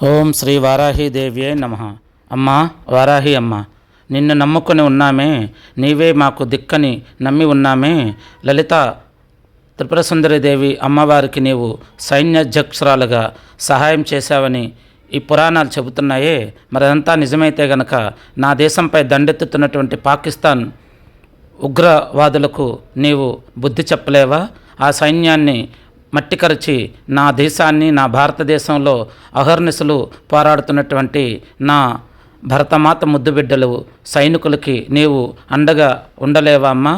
ఓం శ్రీ వారాహీదేవ్యే నమ. అమ్మా వారాహి అమ్మ నిన్ను నమ్ముకొని ఉన్నామే నీవే మాకు దిక్కని నమ్మి ఉన్నామే లలిత త్రిపురసుందరిదేవి అమ్మవారికి నీవు సైన్యాధ్యక్షురాలుగా సహాయం చేశావని ఈ పురాణాలు చెబుతున్నాయే. మరదంతా నిజమైతే గనక నా దేశంపై దండెత్తుతున్నటువంటి పాకిస్తాన్ ఉగ్రవాదులకు నీవు బుద్ధి చెప్పలేవా? ఆ సైన్యాన్ని మట్టికరిచి నా దేశాన్ని నా భారతదేశంలో అహర్నిశలు పోరాడుతున్నటువంటి నా భరతమాత ముద్దుబిడ్డలు సైనికులకి నీవు అండగా ఉండలేవా అమ్మా?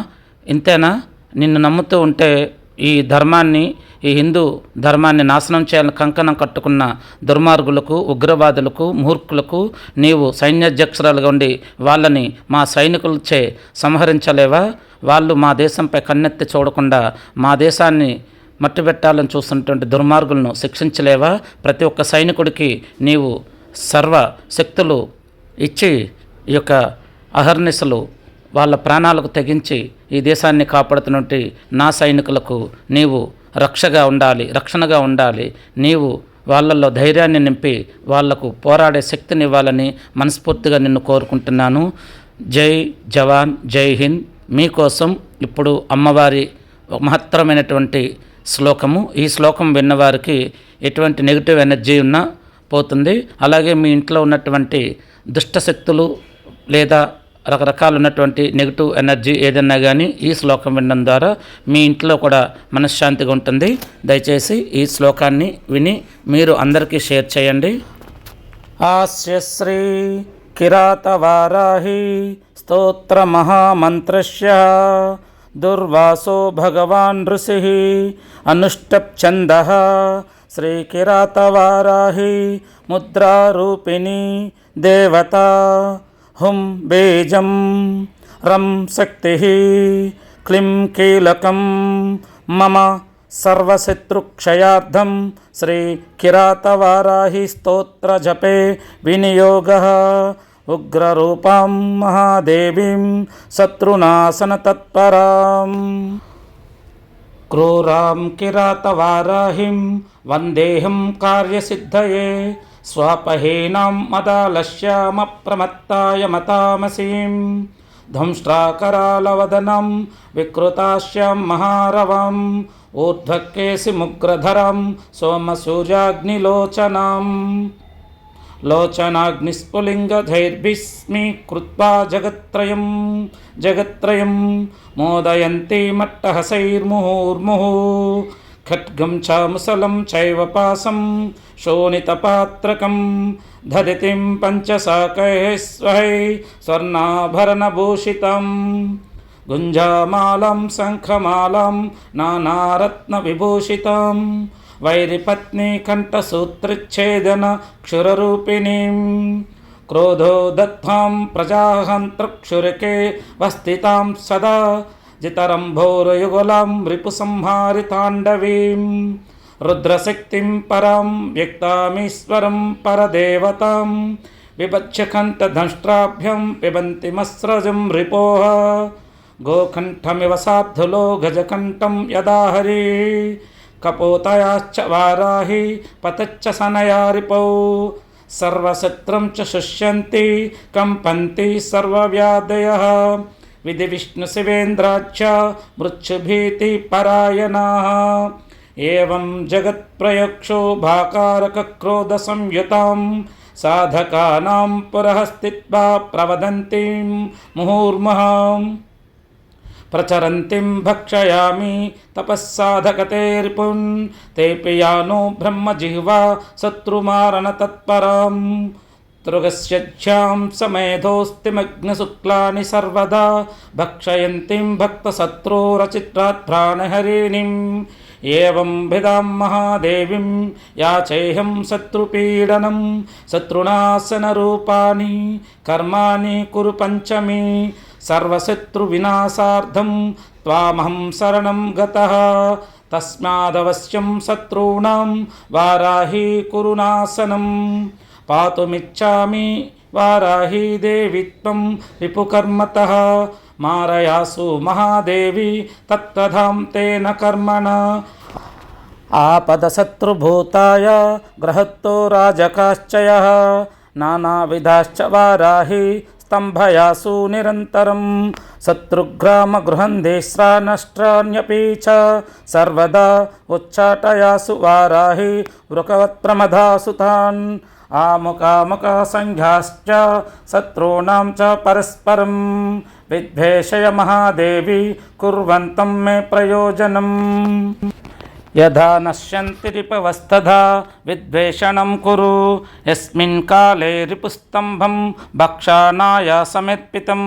ఇంతేనా? నిన్ను నమ్ముతూ ఉంటే ఈ ధర్మాన్ని ఈ హిందూ ధర్మాన్ని నాశనం చేయాలని కంకణం కట్టుకున్న దుర్మార్గులకు ఉగ్రవాదులకు మూర్ఖులకు నీవు సైన్యాధ్యక్షురాలుగా ఉండి వాళ్ళని మా సైనికులచే సంహరించలేవా? వాళ్ళు మా దేశంపై కన్నెత్తి చూడకుండా మా దేశాన్ని మట్టి పెట్టాలని చూస్తున్నటువంటి దుర్మార్గులను శిక్షించలేవా? ప్రతి ఒక్క సైనికుడికి నీవు సర్వ శక్తులు ఇచ్చి ఈ యొక్క అహర్నిశలు వాళ్ళ ప్రాణాలకు తెగించి ఈ దేశాన్ని కాపాడుతున్నటువంటి నా సైనికులకు నీవు రక్షగా ఉండాలి రక్షణగా ఉండాలి. నీవు వాళ్ళల్లో ధైర్యాన్ని నింపి వాళ్ళకు పోరాడే శక్తిని ఇవ్వాలని మనస్ఫూర్తిగా నిన్ను కోరుకుంటున్నాను. జై జవాన్ జై హింద్. మీకోసం ఇప్పుడు అమ్మవారి మహత్తరమైనటువంటి శ్లోకము. ఈ శ్లోకం విన్నవారికి ఎటువంటి నెగిటివ్ ఎనర్జీ ఉన్నా పోతుంది. అలాగే మీ ఇంట్లో ఉన్నటువంటి దుష్టశక్తులు లేదా రకరకాలు ఉన్నటువంటి నెగిటివ్ ఎనర్జీ ఏదన్నా కానీ ఈ శ్లోకం వినడం ద్వారా మీ ఇంట్లో కూడా మనశ్శాంతిగా ఉంటుంది. దయచేసి ఈ శ్లోకాన్ని విని మీరు అందరికీ షేర్ చేయండి. ఆస్య కిరాతవారాహి స్తోత్రమహామంత్రస్య దుర్వాసో భగవాన్ ఋషి అనుష్టప్ఛంద శ్రీకిరాతవారాహి ముద్రారూపిణి దేవత హుం బీజం రం శక్తి క్లిం కీలకం మమ సర్వశత్రుక్షయార్థం శ్రీ కిరాతవారాహి స్తోత్రజపే వినియోగ ఉగ్రరూపాం మహాదేవీం శత్రునాశనతత్పరాం. క్రూరాం కిరాతవారాహిం వందేహం కార్యసిద్ధయే స్వాపహీనాం మదాలశ్యామప్రమత్తాయ మతామసీం. ధ్వంష్ట్రాకరాలవదనం వికృతాశ్యాం మహారవం ఊర్ధ్వకేసి ముగ్రధరం సోమసూర్యాగ్నిలోచనం. లోచనాగ్నిస్ఫులింగధైర్భిస్మీకృత్వా జగత్రయం జగత్రయం మోదయంతి మట్టహసైర్ముహుర్ముహు ఖడ్గం చ ముసలం చైవ పాసం శోణితపాత్రకం దదితిం పంచశాకైः స్వహై స్వర్ణాభరణభూషితం గుంజామాలం శంఖమాలం నానారత్నవిభూషితం వైరిపత్ని కంఠసూత్రచ్ఛేదన క్షురరూపిణీం. క్రోధో దత్తాం ప్రజాహంతృక్షురకే వస్థితాం సదా. జితరంభోరయుగలాం రిపుసంహారితాండవీం. రుద్రశక్తిం పరాం వ్యక్తామీశ్వరం పరదేవతాం. పిబంతి మస్రజం రిపోహ. గోకంఠమివ సాధులో గజకంఠం యదాహరి. కపోతయాశ్చ వారాహి పతచ్చ సనయారిపౌ సర్వశత్రం చ శుష్యంతి కంపంతి సర్వవ్యాధయ విధి విష్ణు శివేంద్రాచ్చ మృత్యుభీతి పరాయణా ఏం జగత్ప్రయక్షో భాకారక క్రోధ సంయుతాం సాధకానాం పురః స్థిత్వా ప్రవదంతిం ముహూర్ముహాం ప్రచరంతిం భక్షయామి తపస్సాధకతేర్పున్ తేపి యానో బ్రహ్మజిహ్వా శత్రుమారణతత్పరాం తృగస్యాం సమేధోస్తిమగ్నశుక్లాని సర్వదా భక్షయంతిం భక్తశత్రోరచిత్రాత్ ప్రాణహరిణిం ఏం విదాం మహాదేవీం సర్వశత్రువినాశార్థం త్వామహం శరణం గత తస్మాదవశ్యం శత్రూణాం వారాహీ కురునాశనం పాతుమిచ్చామి వారాహీ దేవి త్వం రిపుకర్మత మారయాసు మహాదేవి తత్వధాం తేన కర్మణ ఆపదశత్రుభూతాయ గ్రహత్తో రాజకాశ్చయ నానావిధాశ్చ వారాహి स्तम्भयासु निरन्तरं शत्रुग्रामगृहन्देस्रानष्ट्राण्यपि च सर्वदा उच्चाटयासु वाराहि वृकवत्प्रमदासु तान्। आमुकामुकसङ्घ्याश्च शत्रूणां च परस्परं विद्वेषय महादेवी कुर्वन्तं मे प्रयोजनम्। యథా నశ్యంతి రిపవస్తథా విద్వేషణం కురు. ఎస్మిన్ కాలే రిపుస్తంభం భక్షానాయాసమెత్పితం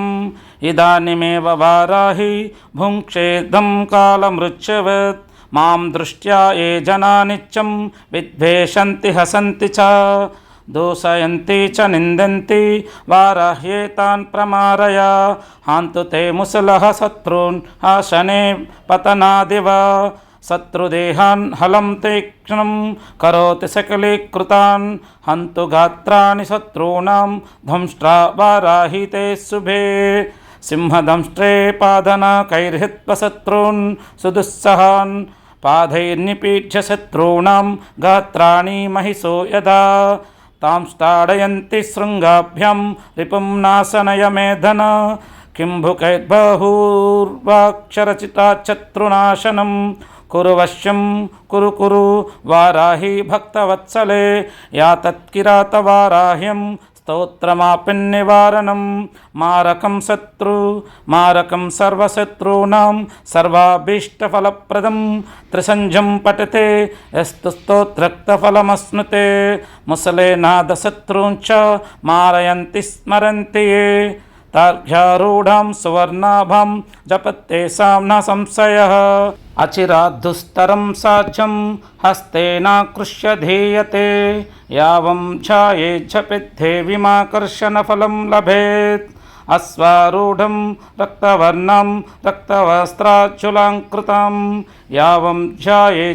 ఇదానిమేవ వారాహి భుంక్షేదం కాలమృత్యవత్ మాం దృష్ట్యా ఏ జనా నిత్యం విద్వేషంతి హసంతి చ. దూషయంతి చ నిందంతి వారాహ్యేతాన్ ప్రమారయ. హాంతు తే ముసలః శత్రూన్ ఆశనే పతనాదివ. శత్రుదేహాన్ హలం తీక్ష్ణం కరోతి సకలీకృతాన్ హంతు గాత్రాన్ని శత్రూణాం ధ్వంష్ట్రా వారాహితే శుభే. సింహదంష్ట్రే పాదన కైర్హిత్వశత్రూన్ సుదుస్సహాన్ పాదైర్నిపీఠ్య శత్రూణాం గాత్రాణి మహిషో యదా. తాంష్టాడయంతి శృంగాభ్యం రిపుం నాశనయ మేధన కింభుకైర్బహూర్వాక్షరచితా శత్రునాశనం किम्भुकैर्बहूर्वाक्षरचिता शत्रुनाशनं कुरु वश्यं कुरु कुरु वाराहि भक्तवत्सले या तत्किरातवाराह्यं స్తోత్రమాపిన్నివారణం మారకం శత్రు మారకం సర్వశత్రూనాం సర్వాభీష్టఫలప్రదం త్రిసంధ్యం పఠతే యస్తు స్తోత్రక్తఫలమశ్నుతే ముసలే నాదశత్రూంచ మారయంతి స్మరంతి ఏ తార్ఘ్యారూఢాం సువర్ణాభాం జపత్తేషాం న సంశయः అచిరాద్దుస్తరం సాధ్యం హస్తేనాకృష్య ధీయతే యావం ఛాయే ఝపిద్ధేవిమాకర్షణఫలం లభేత్ అశ్వారూఢం రక్తవర్ణం రక్తవస్త్రాచులాంకృతం యావం ధ్యాయే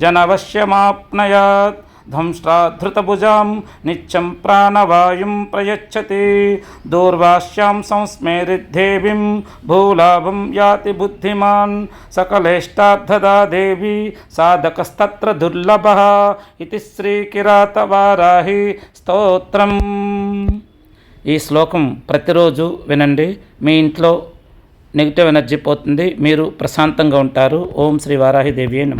జనవశ్యమాప్నయాత్ ధ్వంష్టాధృతభుజాం నిత్యం ప్రాణవాయుం ప్రయచ్చతి దూర్వాశ్యాం సంస్మేరిద్ధేవిం భూలాభం యాతి బుద్ధిమాన్ సకలేష్టార్థదా దేవి సాధకస్తత్ర దుర్లభ ఇది శ్రీకిరాతవారాహి స్తోత్రం ఈ శ్లోకం ప్రతిరోజు వినండి. మీ ఇంట్లో నెగిటివ్ ఎనర్జీ పోతుంది. మీరు ప్రశాంతంగా ఉంటారు. ఓం శ్రీ వారాహి దేవి నమ.